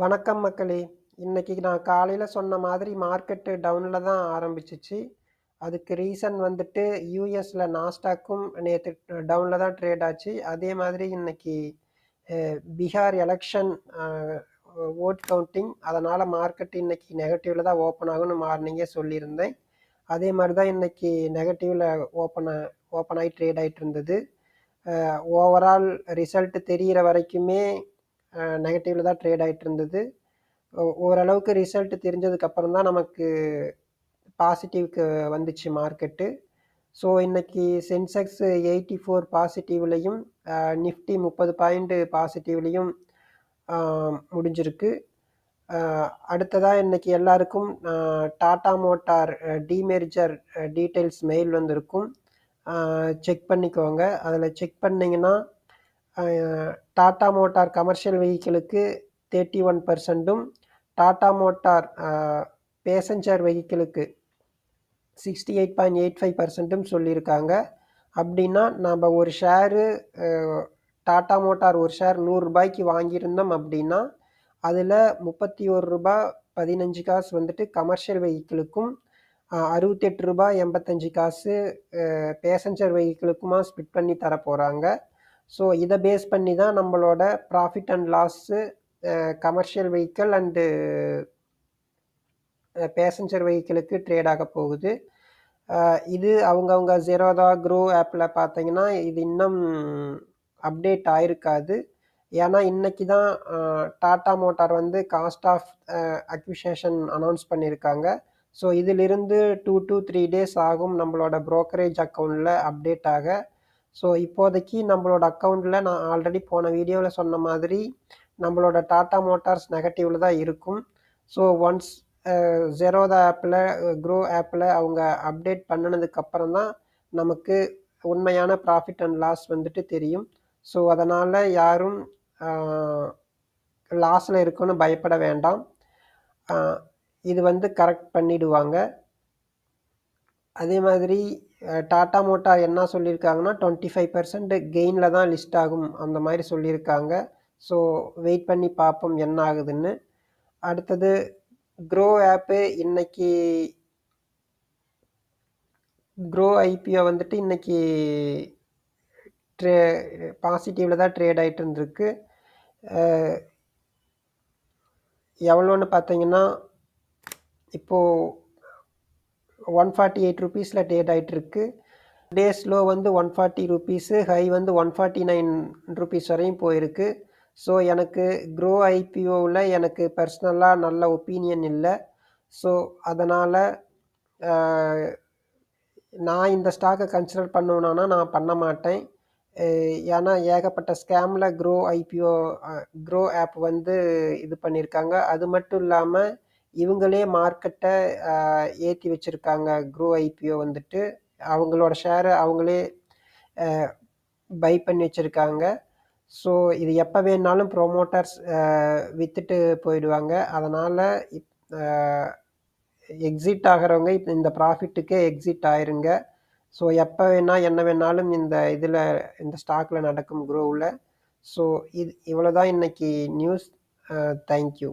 வணக்கம் மக்களே! இன்றைக்கி நான் காலையில் சொன்ன மாதிரி மார்க்கெட்டு டவுனில் தான் ஆரம்பிச்சிச்சு அதுக்கு ரீசன் வந்துட்டு யூஎஸில் நாஸ்டாக்கும் நேற்று டவுனில் தான் ட்ரேட் ஆச்சு. அதே மாதிரி இன்னைக்கு பீகார் எலெக்ஷன் ஓட் கவுண்டிங் அதனால் மார்க்கெட் இன்னைக்கு நெகட்டிவில் தான் ஓப்பன் ஆகும்னு மார்னிங்கே சொல்லியிருந்தேன். அதே மாதிரி தான் இன்னைக்கு நெகட்டிவில் ஓப்பன் ஓப்பன் ஆகி ட்ரேட் ஆகிட்டு இருந்தது. ஓவரால் ரிசல்ட் தெரியிற வரைக்குமே நெகட்டிவில் தான் ட்ரேட் ஆகிட்டு இருந்தது. ஓரளவுக்கு ரிசல்ட் தெரிஞ்சதுக்கப்புறம் தான் நமக்கு பாசிட்டிவ்க்கு வந்துச்சு மார்க்கெட்டு. ஸோ இன்றைக்கி சென்செக்ஸ் எயிட்டி ஃபோர் பாசிட்டிவ்லேயும் நிஃப்டி 30 பாயிண்ட் பாசிட்டிவ்லேயும் முடிஞ்சிருக்கு. அடுத்ததாக இன்றைக்கி எல்லாருக்கும் Tata motor demerger details mail வந்திருக்கும். செக் பண்ணிக்கோங்க. அதில் செக் பண்ணிங்கன்னா டாட்டா மோட்டார் கமர்ஷியல் வெஹிக்கிளுக்கு தேர்ட்டி ஒன் பர்சன்ட்டும் Tata motor passenger வெஹிக்கிளுக்கு sixty eight point eight five பர்சன்ட்டும் சொல்லியிருக்காங்க. அப்படின்னா நம்ம ஒரு ஷேரு டாட்டா மோட்டார் ஒரு ஷேர் நூறுரூபாய்க்கு வாங்கியிருந்தோம் அப்படின்னா அதில் முப்பத்தி ஒரு ரூபா பதினஞ்சு காசு வந்துட்டு கமர்ஷியல் வெஹிக்கிளுக்கும் அறுபத்தெட்டு ரூபா எண்பத்தஞ்சு காசு பேசஞ்சர் வெஹிக்கிளுக்குமா ஸ்பிட் பண்ணி தர போகிறாங்க ஸோ இதை பேஸ் பண்ணி தான் நம்மளோட profit and loss commercial vehicle and passenger வெஹிக்கிளுக்கு trade ஆக போகுது. இது அவங்கவுங்க ஜெரோதா, க்ரோ ஆப்பில் பார்த்தீங்கன்னா, இது இன்னும் அப்டேட் ஆயிருக்காது. ஏன்னா இன்னைக்கு தான் டாட்டா டாடா மோட்டார் வந்து காஸ்ட் ஆஃப் அக்விசேஷன் அனௌன்ஸ் பண்ணியிருக்காங்க. ஸோ இதிலிருந்து டூ டூ த்ரீ டேஸ் ஆகும் நம்மளோட ப்ரோக்கரேஜ் அக்கௌண்ட்டில் அப்டேட் ஆக. ஸோ இப்போதைக்கு நம்மளோட அக்கௌண்ட்டில் நான் ஆல்ரெடி போன வீடியோவில் சொன்ன மாதிரி, நம்மளோட டாடா மோட்டார்ஸ் நெகட்டிவில் தான் இருக்கும். ஸோ ஒன்ஸ் அ ஜெரோதா ஆப்பில் க்ரோ ஆப்பில் அவங்க அப்டேட் பண்ணினதுக்கப்புறம் தான் நமக்கு உண்மையான ப்ராஃபிட் அண்ட் லாஸ் வந்துட்டு தெரியும். ஸோ அதனால் யாரும் லாஸில் இருக்குன்னு பயப்பட வேண்டாம். இது வந்து கரெக்ட் பண்ணிடுவாங்க. அதே மாதிரி டாட்டா டாடா மோட்டார் என்ன சொல்லியிருக்காங்கன்னா, டுவெண்ட்டி ஃபைவ் பர்சன்ட் கெயினில் தான் லிஸ்ட் ஆகும் அந்த மாதிரி சொல்லியிருக்காங்க. ஸோ வெயிட் பண்ணி பார்ப்போம் என்ன ஆகுதுன்னு. அடுத்தது க்ரோ ஆப்பு இன்னைக்கு க்ரோ ஐபிஓ வந்துட்டு இன்றைக்கி ட்ரே பாசிட்டிவில் தான் ட்ரேட் ஆகிட்டு இருந்திருக்கு. எவ்வளோன்னு பார்த்தீங்கன்னா, இப்போது ஒன் ஃபார்ட்டி எயிட் ருபீஸில் டேட் ஆகிட்டுருக்கு டேஸ் லோ வந்து ₹140 ஹை வந்து ₹149 வரையும் போயிருக்கு. ஸோ எனக்கு க்ரோ ஐபிஓவில் எனக்கு பர்சனலாக நல்ல ஒப்பீனியன் இல்லை ஸோ அதனால் நான் இந்த ஸ்டாக்கை கன்சிடர் பண்ணணுன்னா நான் பண்ண மாட்டேன். ஏன்னா ஏகப்பட்ட ஸ்கேமில் க்ரோ ஐபிஓ க்ரோ ஆப் வந்து இது பண்ணியிருக்காங்க. அது மட்டும் இல்லாமல் இவங்களே மார்க்கெட்டை ஏற்றி வச்சுருக்காங்க வச்சிருக்காங்க ஐபிஓ வந்துட்டு. அவங்களோட ஷேரை அவங்களே பை பண்ணி வச்சுருக்காங்க ஸோ இது எப்போ வேணாலும் ப்ரோமோட்டர்ஸ் விற்றுட்டு போயிடுவாங்க. அதனால் இப் எக்ஸிட் ஆகிறவங்க இப் இந்த ப்ராஃபிட்டுக்கே எக்ஸிட் ஆயிருங்க. ஸோ எப்போ வேணால் என்ன வேணாலும் இந்த இதில் இந்த ஸ்டாக்கில் நடக்கும் குரோவில் ஸோ இது இவ்வளோ தான் இன்றைக்கி நியூஸ். Thank you thank you.